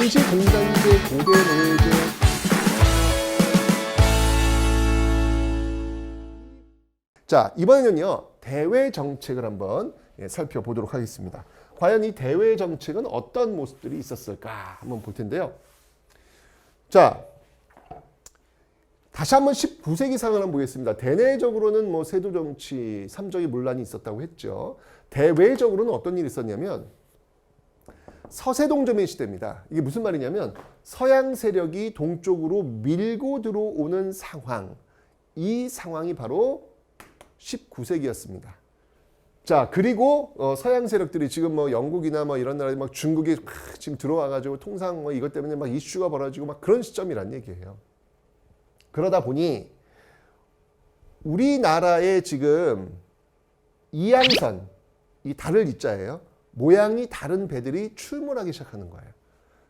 원시 공산제 고대 노예제 자 이번에는요 대외 정책을 한번 예, 살펴보도록 하겠습니다. 과연 이 대외 정책은 어떤 모습들이 있었을까 한번 볼 텐데요. 자 다시 한번 19세기 상황을 한번 보겠습니다. 대내적으로는 뭐 세도 정치, 삼적의 문란이 있었다고 했죠. 대외적으로는 어떤 일이 있었냐면 서세동점의 시대입니다. 이게 무슨 말이냐면 서양 세력이 동쪽으로 밀고 들어오는 상황. 이 상황이 바로 19세기였습니다. 자, 그리고 어, 서양 세력들이 지금 뭐 영국이나 뭐 이런 나라 막 중국이 막 지금 들어와 가지고 통상 뭐 이것 때문에 막 이슈가 벌어지고 막 그런 시점이란 얘기예요. 그러다 보니 우리나라의 지금 이양선 이 달을 이자예요. 모양이 다른 배들이 출몰하기 시작하는 거예요.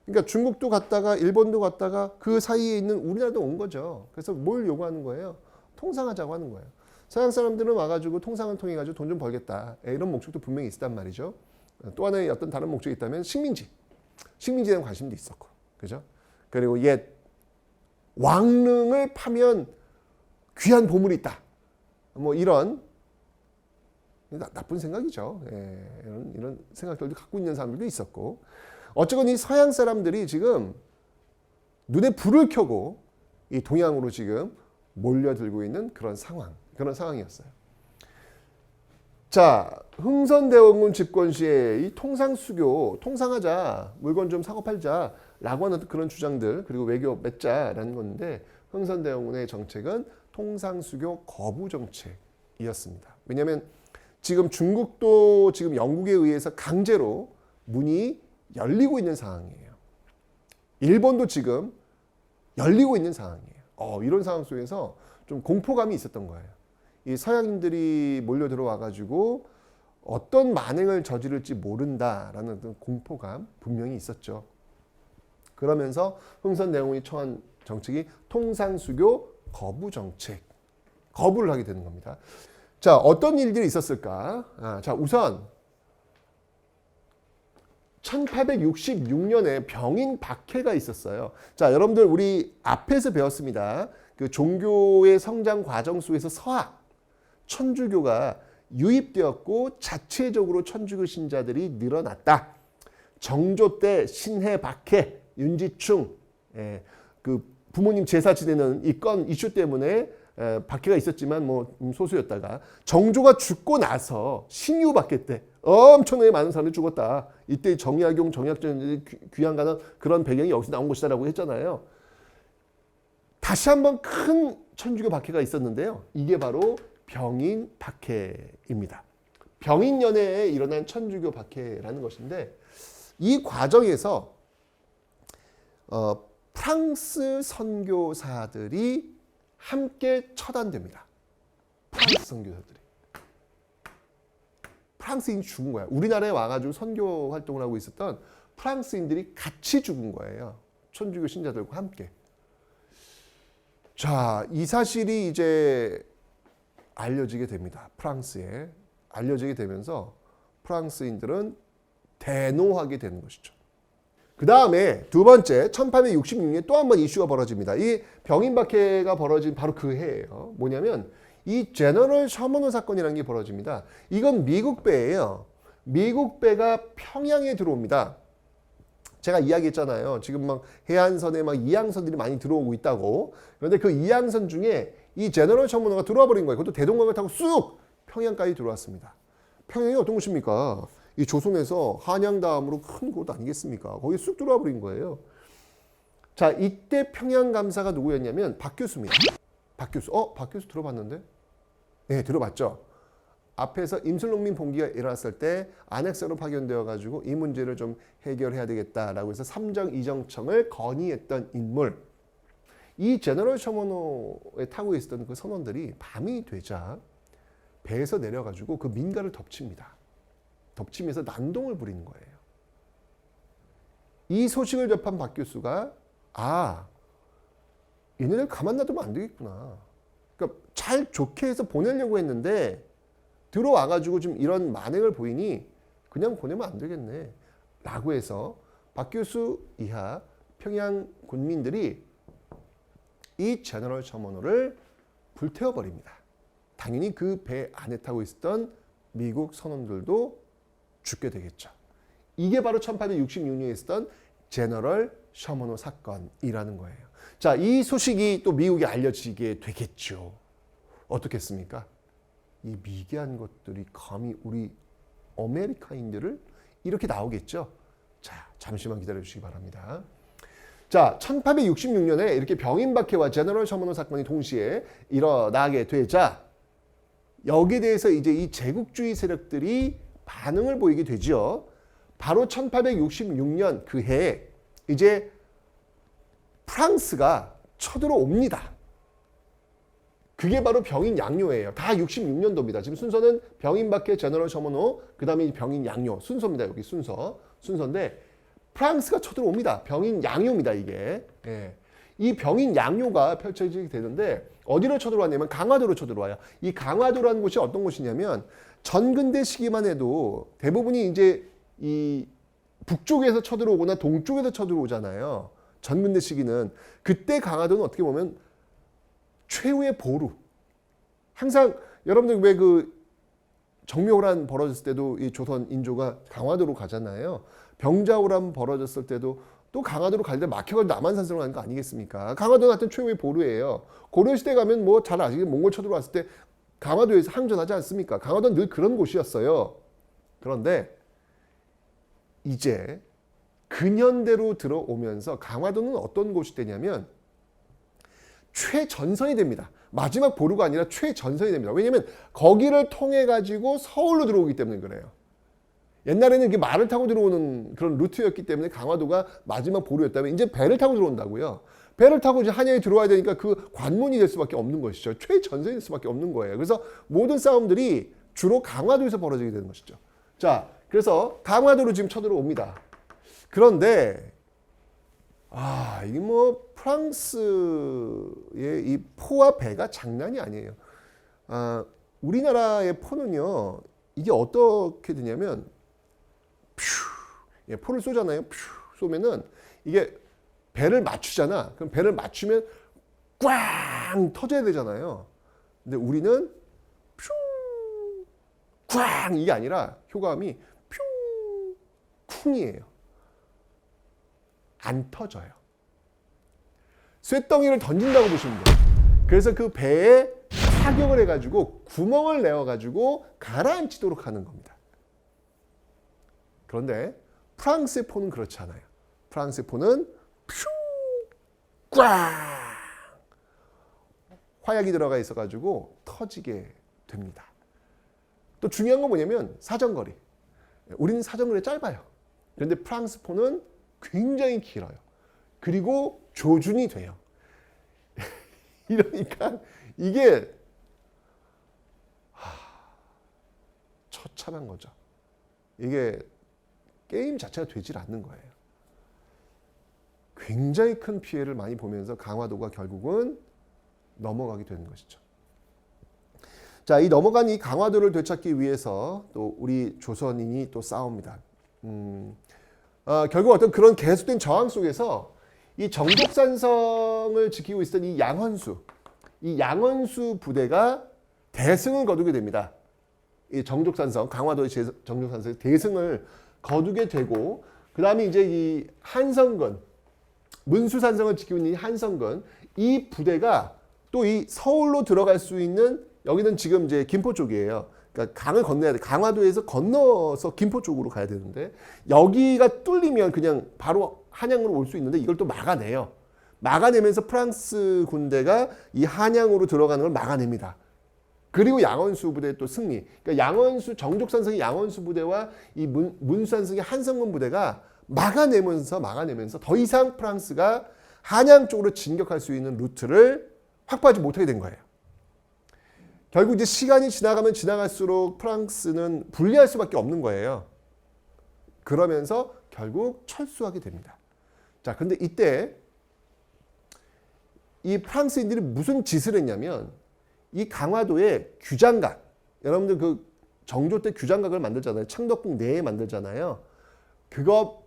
그러니까 중국도 갔다가 일본도 갔다가 그 사이에 있는 우리나라도 온 거죠. 그래서 뭘 요구하는 거예요? 통상하자고 하는 거예요. 서양 사람들은 와가지고 통상을 통해 가지고 돈 좀 벌겠다 예, 이런 목적도 분명히 있었단 말이죠. 또 하나의 어떤 다른 목적이 있다면 식민지, 식민지에 대한 관심도 있었고, 그죠? 그리고 옛 왕릉을 파면 귀한 보물이 있다. 뭐 이런 나, 나쁜 생각이죠. 예, 이런, 이런 생각들도 갖고 있는 사람들도 있었고. 어쨌건 이 서양 사람들이 지금 눈에 불을 켜고 이 동양으로 지금 몰려들고 있는 그런 상황, 그런 상황이었어요. 자, 흥선대원군 집권 시에 이 통상 수교, 통상하자, 물건 좀 사고 팔자, 라고 하는 그런 주장들, 그리고 외교 맺자라는 건데, 흥선대원군의 정책은 통상 수교 거부 정책이었습니다. 왜냐하면 지금 중국도 지금 영국에 의해서 강제로 문이 열리고 있는 상황이에요. 일본도 지금 열리고 있는 상황이에요. 어, 이런 상황 속에서 좀 공포감이 있었던 거예요. 이 서양인들이 몰려 들어와 가지고 어떤 만행을 저지를지 모른다라는 어떤 공포감 분명히 있었죠. 그러면서 흥선 내용이 처한 정책이 통상수교 거부 정책. 거부를 하게 되는 겁니다. 자, 어떤 일들이 있었을까? 아, 자, 우선 1866년에 병인 박해가 있었어요. 자, 여러분들 우리 앞에서 배웠습니다. 그 종교의 성장 과정 속에서 서학, 천주교가 유입되었고 자체적으로 천주교 신자들이 늘어났다. 정조 때 신해 박해, 윤지충, 예, 그 부모님 제사 지내는 이 건 이슈 때문에 에, 박해가 있었지만 뭐 음, 소수였다가 정조가 죽고 나서 신유 박해 때 엄청나게 많은 사람이 죽었다. 이때 정약용, 정약전 귀양가는 그런 배경이 여기서 나온 것이다라고 했잖아요. 다시 한번 큰 천주교 박해가 있었는데요. 이게 바로 병인 박해입니다. 병인 연애에 일어난 천주교 박해라는 것인데 이 과정에서 어, 프랑스 선교사들이 함께 처단됩니다. 프랑스 선교사들이. 프랑스인이 죽은 거야. 우리나라에 와가지고 선교 활동을 하고 있었던 프랑스인들이 같이 죽은 거예요. 천주교 신자들과 함께. 자, 이 사실이 이제 알려지게 됩니다. 프랑스에. 알려지게 되면서 프랑스인들은 대노하게 되는 것이죠. 그 다음에 두 번째 1866년에 또 한 번 이슈가 벌어집니다. 이 병인 박해가 벌어진 바로 그 해예요. 뭐냐면 이 제너럴 셔먼호 사건이라는 게 벌어집니다. 이건 미국 배예요. 미국 배가 평양에 들어옵니다. 제가 이야기했잖아요. 지금 막 해안선에 막 이양선들이 많이 들어오고 있다고. 그런데 그 이양선 중에 이 제너럴 셔먼호가 들어와 버린 거예요. 그것도 대동강을 타고 쑥 평양까지 들어왔습니다. 평양이 어떤 곳입니까? 이 조선에서 한양 다음으로 큰 곳 아니겠습니까? 거기 쑥 들어와 버린 거예요. 자, 이때 평양 감사가 누구였냐면 박 교수입니다. 박 교수. 어, 박 교수 들어봤는데? 네, 들어봤죠. 앞에서 임슬롱민 봉기가 일어났을 때 안핵사로 파견되어 가지고 이 문제를 좀 해결해야 되겠다라고 해서 삼정 이정청을 건의했던 인물. 이 제너럴 셔머노에 타고 있었던 그 선원들이 밤이 되자 배에서 내려 가지고 그 민가를 덮칩니다. 덮치면서 난동을 부리는 거예요. 이 소식을 접한 박 교수가 아 얘네들 가만 놔두면 안 되겠구나. 그러니까 잘 좋게 해서 보내려고 했는데 들어와 가지고 좀 이런 만행을 보이니 그냥 보내면 안 되겠네. 라고 해서 박 교수 이하 평양 군민들이 이 제너럴 셔먼호를 불태워 버립니다. 당연히 그 배 안에 타고 있었던 미국 선원들도 죽게 되겠죠. 이게 바로 1866년에 있었던 제너럴 셔먼호 사건이라는 거예요. 자, 이 소식이 또 미국에 알려지게 되겠죠. 어떻겠습니까? 이 미개한 것들이 감히 우리 아메리카인들을 이렇게 나오겠죠. 자, 잠시만 기다려 주시기 바랍니다. 자, 1866년에 이렇게 병인박해와 제너럴 셔먼호 사건이 동시에 일어나게 되자 여기에 대해서 이제 이 제국주의 세력들이 반응을 보이게 되죠. 바로 1866년 그 해에 이제 프랑스가 쳐들어옵니다. 그게 바로 병인 양요예요. 다 66년도입니다. 지금 순서는 병인박해 제너럴 셔먼호 그다음에 병인 양요 순서입니다. 여기 순서 순서인데 프랑스가 쳐들어옵니다. 병인 양요입니다. 이게 예. 이 병인 양요가 펼쳐지게 되는데 어디로 쳐들어왔냐면 강화도로 쳐들어와요. 이 강화도라는 곳이 어떤 곳이냐면 전근대 시기만 해도 대부분이 이제 이 북쪽에서 쳐들어오거나 동쪽에서 쳐들어오잖아요. 전근대 시기는 그때 강화도는 어떻게 보면 최후의 보루. 항상 여러분들 왜 그 정묘호란 벌어졌을 때도 이 조선 인조가 강화도로 가잖아요. 병자호란 벌어졌을 때도 또 강화도로 갈 때 막혀가지고 남한산성으로 가는 거 아니겠습니까? 강화도는 하여튼 최후의 보루예요. 고려시대 가면 뭐 잘 아시겠 몽골 쳐들어왔을 때 강화도에서 항전하지 않습니까? 강화도는 늘 그런 곳이었어요. 그런데 이제 근현대로 들어오면서 강화도는 어떤 곳이 되냐면 최전선이 됩니다. 마지막 보루가 아니라 최전선이 됩니다. 왜냐하면 거기를 통해 가지고 서울로 들어오기 때문에 그래요. 옛날에는 이게 말을 타고 들어오는 그런 루트였기 때문에 강화도가 마지막 보루였다면 이제 배를 타고 들어온다고요. 배를 타고 이제 한양에 들어와야 되니까 그 관문이 될 수밖에 없는 것이죠. 최전선이 될 수밖에 없는 거예요. 그래서 모든 싸움들이 주로 강화도에서 벌어지게 되는 것이죠. 자, 그래서 강화도로 지금 쳐들어옵니다. 그런데 아, 이게 뭐 프랑스의 이 포와 배가 장난이 아니에요. 아, 우리나라의 포는요, 이게 어떻게 되냐면, 퓨, 예, 포를 쏘잖아요. 퓨, 쏘면은 이게 배를 맞추잖아. 그럼 배를 맞추면 꽝 터져야 되잖아요. 근데 우리는 퓨, 꽝 이게 아니라 효과음이 퓨, 쿵이에요. 안 터져요. 쇳덩이를 던진다고 보시면 돼요. 그래서 그 배에 타격을 해가지고 구멍을 내어가지고 가라앉히도록 하는 겁니다. 그런데 프랑스의 포는 그렇지 않아요. 프랑스의 포는 퓨, 꽝! 화약이 들어가 있어가지고 터지게 됩니다. 또 중요한 건 뭐냐면 사정거리. 우리는 사정거리 짧아요. 그런데 프랑스 포는 굉장히 길어요. 그리고 조준이 돼요. 이러니까 이게 하, 처참한 거죠. 이게 게임 자체가 되질 않는 거예요. 굉장히 큰 피해를 많이 보면서 강화도가 결국은 넘어가게 되는 것이죠. 자, 이 넘어간 이 강화도를 되찾기 위해서 또 우리 조선인이 또 싸웁니다. 음, 어, 결국 어떤 그런 계속된 저항 속에서 이 정독산성을 지키고 있었던 이 양헌수, 이 양헌수 부대가 대승을 거두게 됩니다. 이 정족산성, 강화도의 정족산성에 대승을 거두게 되고, 그 다음에 이제 이 한성근, 문수산성을 지키고 있는 이 한성근, 이 부대가 또 이 서울로 들어갈 수 있는 여기는 지금 이제 김포 쪽이에요. 그러니까 강을 건너야 돼. 강화도에서 건너서 김포 쪽으로 가야 되는데 여기가 뚫리면 그냥 바로 한양으로 올 수 있는데 이걸 또 막아내요. 막아내면서 프랑스 군대가 이 한양으로 들어가는 걸 막아냅니다. 그리고 양원수 부대 또 승리. 그러니까 양원수 정족산성의 양원수 부대와 이 문, 문산성의 한성군 부대가 막아내면서 막아내면서 더 이상 프랑스가 한양 쪽으로 진격할 수 있는 루트를 확보하지 못하게 된 거예요. 결국 이제 시간이 지나가면 지나갈수록 프랑스는 불리할 수밖에 없는 거예요. 그러면서 결국 철수하게 됩니다. 자, 근데 이때 이 프랑스인들이 무슨 짓을 했냐면 이 강화도에 규장각, 여러분들 그 정조 때 규장각을 만들잖아요. 창덕궁 내에 만들잖아요. 그거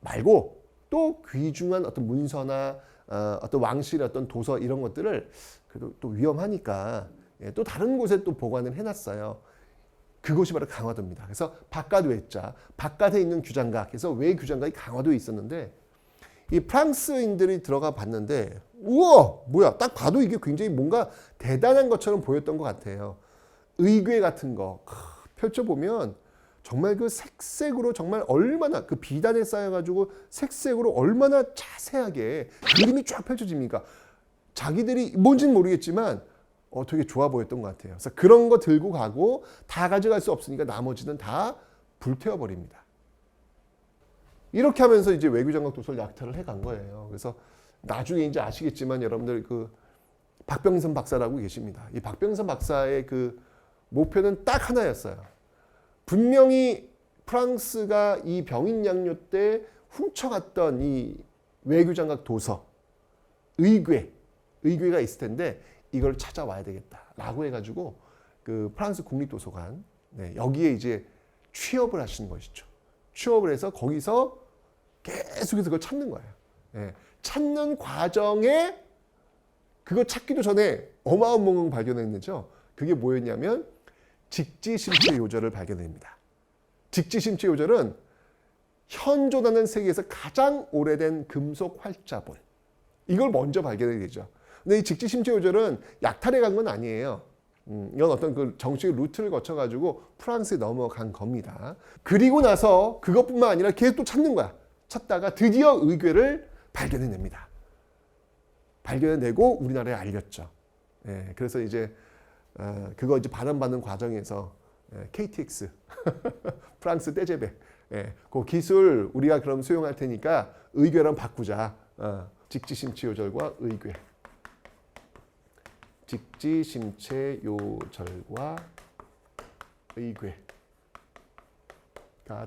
말고 또 귀중한 어떤 문서나 어, 어떤 왕실의 어떤 도서 이런 것들을 그래도 또 위험하니까 예, 또 다른 곳에 또 보관을 해놨어요. 그곳이 바로 강화도입니다. 그래서 바깥 외자, 바깥에 있는 규장각, 그래서 외 규장각이 강화도에 있었는데 이 프랑스인들이 들어가 봤는데 우와 뭐야 딱 봐도 이게 굉장히 뭔가 대단한 것처럼 보였던 것 같아요. 의궤 같은 거 크, 펼쳐보면 정말 그 색색으로 정말 얼마나 그 비단에 쌓여가지고 색색으로 얼마나 자세하게 그림이 쫙 펼쳐집니까? 자기들이 뭔지는 모르겠지만 어, 되게 좋아 보였던 것 같아요. 그래서 그런 거 들고 가고 다 가져갈 수 없으니까 나머지는 다 불태워 버립니다. 이렇게 하면서 이제 외교장관 도서를 약탈을 해 간 거예요. 그래서 나중에 이제 아시겠지만 여러분들 그 박병선 박사라고 계십니다. 이 박병선 박사의 그 목표는 딱 하나였어요. 분명히 프랑스가 이 병인 양요 때 훔쳐갔던 이 외교장각 도서, 의궤, 의궤가 있을 텐데 이걸 찾아와야 되겠다라고 해가지고 그 프랑스 국립도서관 네, 여기에 이제 취업을 하시는 것이죠. 취업을 해서 거기서 계속해서 그걸 찾는 거예요. 예, 찾는 과정에 그거 찾기도 전에 어마어마한 걸 발견했는죠. 그게 뭐였냐면 직지심체 요절을 발견합니다. 직지심체 요절은 현존하는 세계에서 가장 오래된 금속 활자본. 이걸 먼저 발견하게 되죠. 근데 이 직지심체 요절은 약탈해 간 건 아니에요. 음, 이건 어떤 그 정치적 루트를 거쳐가지고 프랑스에 넘어간 겁니다. 그리고 나서 그것뿐만 아니라 계속 또 찾는 거야. 찾다가 드디어 의궤를 발견해냅니다. 발견해내고 우리나라에 알렸죠. 예, 그래서 이제 어, 그거 이제 반환받는 과정에서 예, KTX 프랑스 떼제베 예, 그 기술 우리가 그럼 수용할 테니까 의궤랑 바꾸자. 어, 직지심체요절과 의궤. 직지심체요절과 의궤가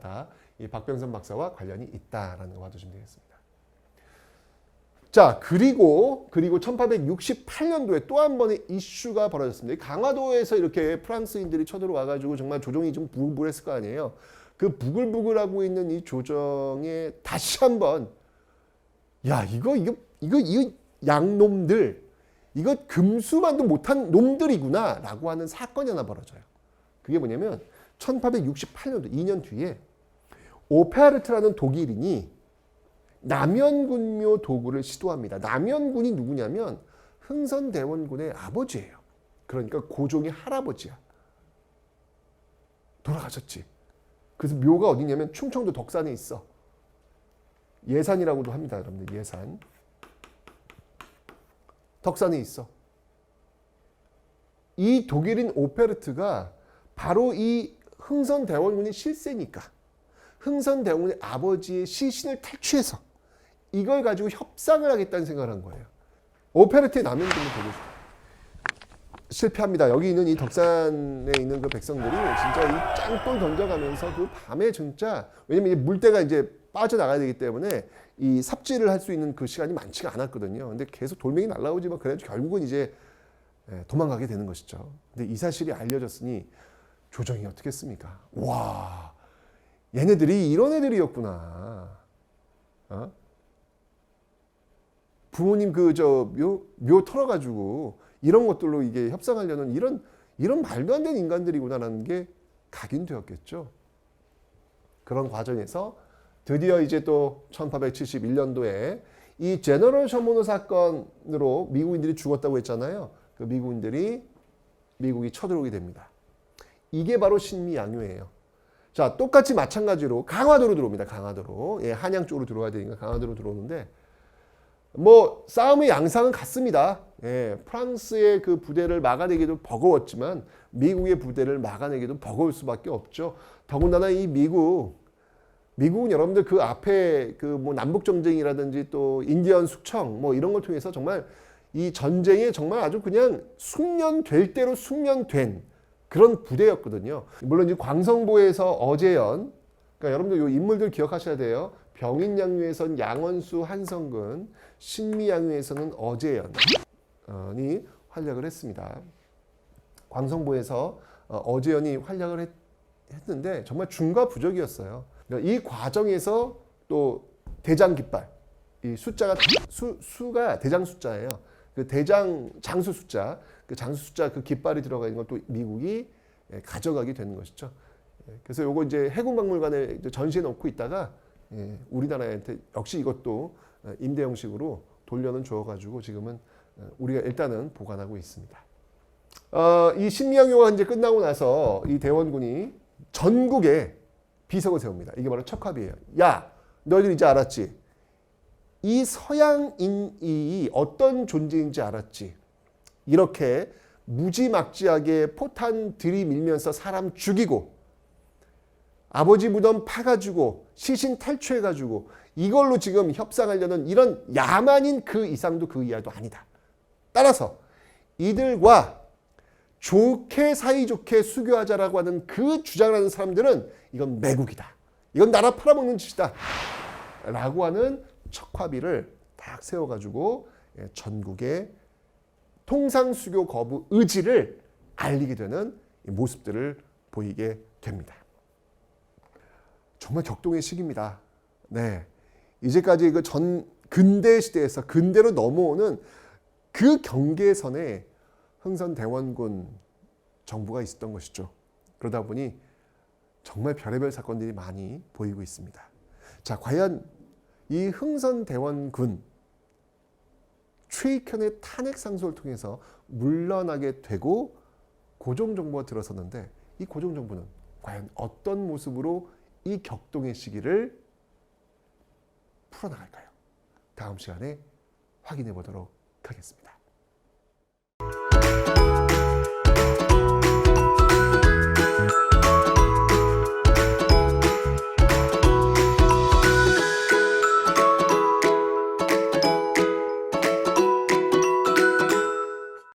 다 이 박병선 박사와 관련이 있다라는 거 봐주시면 되겠습니다. 자 그리고 그리고 1868년도에 또 한 번의 이슈가 벌어졌습니다. 이 강화도에서 이렇게 프랑스인들이 쳐들어와 가지고 정말 조정이 좀 부글부글했을 거 아니에요. 그 부글부글하고 있는 이 조정에 다시 한번 야 이거 이거 이거 이 양놈들 이거 금수만도 못한 놈들이구나라고 하는 사건이 하나 벌어져요. 그게 뭐냐면 1868년도 2년 뒤에 오페르트라는 독일인이 남연군묘 도구를 시도합니다. 남연군이 누구냐면 흥선대원군의 아버지예요. 그러니까 고종의 할아버지야. 돌아가셨지. 그래서 묘가 어디냐면 충청도 덕산에 있어. 예산이라고도 합니다, 여러분들. 예산. 덕산에 있어. 이 독일인 오페르트가 바로 이 흥선대원군의 실세니까 흥선대원군의 아버지의 시신을 탈취해서 이걸 가지고 협상을 하겠다는 생각을 한 거예요. 오페르트의 남연군을 보고 실패합니다. 여기 있는 이 덕산에 있는 그 백성들이 진짜 이 짱돌 던져가면서 그 밤에 진짜 왜냐면 이 물때가 이제 빠져나가야 되기 때문에 이 삽질을 할 수 있는 그 시간이 많지가 않았거든요. 근데 계속 돌멩이 날라오지만 그래도 결국은 이제 예, 도망가게 되는 것이죠. 근데 이 사실이 알려졌으니 조정이 어떻게 했습니까? 와, 얘네들이 이런 애들이었구나. 어? 부모님 그 저묘 묘 털어가지고 이런 것들로 이게 협상하려는 이런 이런 말도 안 되는 인간들이구나라는 게 각인되었겠죠. 그런 과정에서 드디어 이제 또 1871년도에 이 제너럴 셔모노 사건으로 미국인들이 죽었다고 했잖아요. 그 미국인들이 미국이 쳐들어오게 됩니다. 이게 바로 신미양요예요. 자, 똑같이 마찬가지로 강화도로 들어옵니다. 강화도로. 예, 한양 쪽으로 들어와야 되니까 강화도로 들어오는데 뭐 싸움의 양상은 같습니다. 예, 프랑스의 그 부대를 막아내기도 버거웠지만 미국의 부대를 막아내기도 버거울 수밖에 없죠. 더군다나 이 미국 미국은 여러분들 그 앞에 그 뭐 남북 전쟁이라든지 또 인디언 숙청 뭐 이런 걸 통해서 정말 이 전쟁에 정말 아주 그냥 숙련될 대로 숙련된 그런 부대였거든요. 물론 이 광성보에서 어제연 그러니까 여러분들 요 인물들 기억하셔야 돼요. 병인양요에선 양원수 한성근, 신미양요에서는 어제연이 활약을 했습니다. 광성보에서 어, 어제연이 활약을 했, 했는데 정말 중과 부적이었어요. 그러니까 이 과정에서 또 대장 깃발. 이 숫자가 수, 수가 대장 숫자예요. 그 대장 장수 숫자, 그 장수 숫자 그 깃발이 들어가 있는 걸 또 미국이 예, 가져가게 되는 것이죠. 예, 그래서 요거 이제 해군 박물관에 이제 전시해 놓고 있다가 예, 우리나라한테 역시 이것도 어, 임대 형식으로 돌려는 줘가지고 지금은 어, 우리가 일단은 보관하고 있습니다. 어, 이 신명효가 이제 끝나고 나서 이 대원군이 전국에 비석을 세웁니다. 이게 바로 척합이에요. 야, 너희들 이제 알았지? 이 서양인이 어떤 존재인지 알았지? 이렇게 무지막지하게 포탄 들이밀면서 사람 죽이고 아버지 무덤 파가지고 시신 탈취해가지고 이걸로 지금 협상하려는 이런 야만인 그 이상도 그 이하도 아니다. 따라서 이들과 좋게 사이좋게 수교하자라고 하는 그 주장하는 사람들은 이건 매국이다. 이건 나라 팔아먹는 짓이다. 라고 하는 척화비를 딱 세워가지고 예, 전국에 통상 수교 거부 의지를 알리게 되는 이 모습들을 보이게 됩니다. 정말 격동의 시기입니다. 네. 이제까지 그 전 근대 시대에서 근대로 넘어오는 그 경계선에 흥선 대원군 정부가 있었던 것이죠. 그러다 보니 정말 별의별 사건들이 많이 보이고 있습니다. 자, 과연 이 흥선 대원군 최익현의 탄핵 상소를 통해서 물러나게 되고 고종 정부가 들어섰는데 이 고종 정부는 과연 어떤 모습으로 이 격동의 시기를 풀어나갈까요? 다음 시간에 확인해 보도록 하겠습니다.